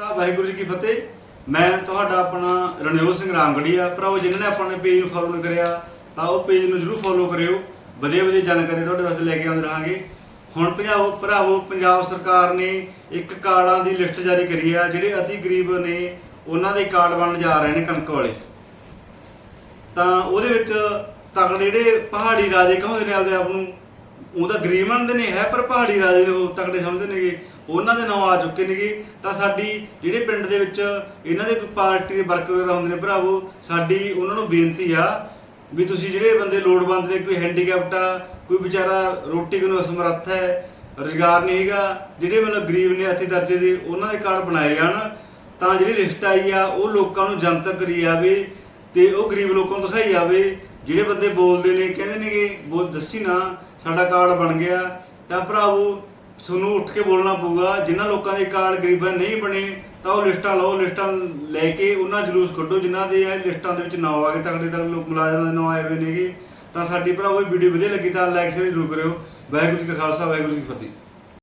ਸਾਹਿਬ ਵਾਹਿਗੁਰੂ ਜੀ ਕੀ ਫਤਿਹ। ਮੈਂ ਤੁਹਾਡਾ ਆਪਣਾ ਰਣਜੋਤ ਸਿੰਘ ਰਾਮਗੜੀਆ ਭਰਾਵੋ ਜਿਨ੍ਹਾਂ ਨੇ ਆਪਣੇ ਪੇਜ ਨੂੰ ਫੋਲੋ ਕਰਿਆ, ਤਾਂ ਉਹ ਪੇਜ ਨੂੰ ਜਰੂਰ ਫੋਲੋ ਕਰਿਓ। ਵਧੀਆ ਵਧੀਆ ਜਾਣਕਾਰੀ ਤੁਹਾਡੇ ਵਾਸਤੇ ਲੈ ਕੇ ਆਉਂਦੇ ਰਹਾਂਗੇ। ਹੁਣ ਭਰਾਵੋ ਭਰਾਵੋ ਪੰਜਾਬ ਸਰਕਾਰ ਨੇ ਇੱਕ ਕਾਰਡਾਂ ਦੀ ਲਿਸਟ ਜਾਰੀ ਕਰੀ ਆ, ਜਿਹੜੇ ਅਤੀ ਗਰੀਬ ਨੇ, ਉਹਨਾਂ ਦੇ ਕਾਰਡ ਬਣ ਜਾ ਰਹੇ ਨੇ ਕਣਕ ਵਾਲੇ। ਤਾਂ ਉਹਦੇ ਵਿੱਚ ਤਗੜੇ ਜਿਹੜੇ ਪਹਾੜੀ ਰਾਜੇ ਕਹਿੰਦੇ ਨੇ ਆਪਦੇ ਆਪ ਨੂੰ ਉਹਦਾ ਗਰੀਬ ਮੰਨਦੇ ਨੇ, ਹੈ ਪਰ ਪਹਾੜੀ ਰਾਜੇ ਨੇ ਹੋਰ ਤਕੜੇ ਸਮਝਦੇ ਨੇਗੇ। ਉਹਨਾਂ ਦੇ ਨਾਂ ਆ ਚੁੱਕੇ ਨੇਗੇ। ਤਾਂ ਸਾਡੀ ਜਿਹੜੇ ਪਿੰਡ ਦੇ ਵਿੱਚ ਇਹਨਾਂ ਦੇ ਕੋਈ ਪਾਰਟੀ ਦੇ ਵਰਕਰ ਵਗੈਰਾ ਹੁੰਦੇ ਨੇ ਭਰਾਵੋ, ਸਾਡੀ ਉਹਨਾਂ ਨੂੰ ਬੇਨਤੀ ਆ ਵੀ ਤੁਸੀਂ ਜਿਹੜੇ ਬੰਦੇ ਲੋੜਵੰਦ ਨੇ, ਕੋਈ ਹੈਂਡੀਕੈਪਟ ਆ, ਕੋਈ ਵਿਚਾਰਾ ਰੋਟੀ ਨੂੰ ਅਸਮਰੱਥ ਹੈ, ਰੁਜ਼ਗਾਰ ਨਹੀਂ ਹੈਗਾ, ਜਿਹੜੇ ਮਤਲਬ ਗਰੀਬ ਨੇ ਅਤੀ ਦਰਜੇ ਦੇ, ਉਹਨਾਂ ਦੇ ਕਾਰਡ ਬਣਾਏ ਜਾਣ। ਤਾਂ ਜਿਹੜੀ ਲਿਸਟ ਆਈ ਆ, ਉਹ ਲੋਕਾਂ ਨੂੰ ਜਨਤਕ ਕਰੀ ਜਾਵੇ ਤੇ ਉਹ ਗਰੀਬ ਲੋਕਾਂ ਨੂੰ ਦਿਖਾਈ ਜਾਵੇ। ਜਿਹੜੇ ਬੰਦੇ ਬੋਲਦੇ ਨੇ, ਕਹਿੰਦੇ ਨੇ ਕਿ ਬੋਲ, ਦੱਸੀ ਨਾ, ਸਾਡਾ ਕਾਰਡ ਬਣ ਗਿਆ, ਤਾਂ ਭਰਾਵੋ ਤੁਹਾਨੂੰ ਉੱਠ ਕੇ ਬੋਲਣਾ ਪਊਗਾ। ਜਿਨ੍ਹਾਂ ਲੋਕਾਂ ਦੇ ਕਾਰਡ ਗਰੀਬਾਂ ਨਹੀਂ ਬਣੇ, ਤਾਂ ਉਹ ਲਿਸਟਾਂ ਲਓ, ਲਿਸਟਾਂ ਲੈ ਕੇ ਉਹਨਾਂ ਜਲੂਸ ਕੱਢੋ ਜਿਨ੍ਹਾਂ ਦੇ ਇਹ ਲਿਸਟਾਂ ਦੇ ਵਿੱਚ ਨਾਂ ਆ ਗਏ ਤਗੜੇ ਤਗੜੇ ਲੋਕ ਮੁਲਾਜ਼ਮਾਂ ਦੇ ਨਾਂ ਆਏ ਹੋਏ ਨੇਗੇ, ਤਾਂ ਸਾਡੀ ਭਰਾਵੋ ਵੀਡੀਓ ਵਧੀਆ ਲੱਗੀ, ਤਾਂ ਲਾਈਕ ਸ਼ੇਅਰ ਜ਼ਰੂਰ ਕਰਿਓ। ਵਾਹਿਗੁਰੂ ਜੀ ਕਾ ਖਾਲਸਾ, ਵਾਹਿਗੁਰੂ ਜੀ ਕੀ ਫਤਿਹ।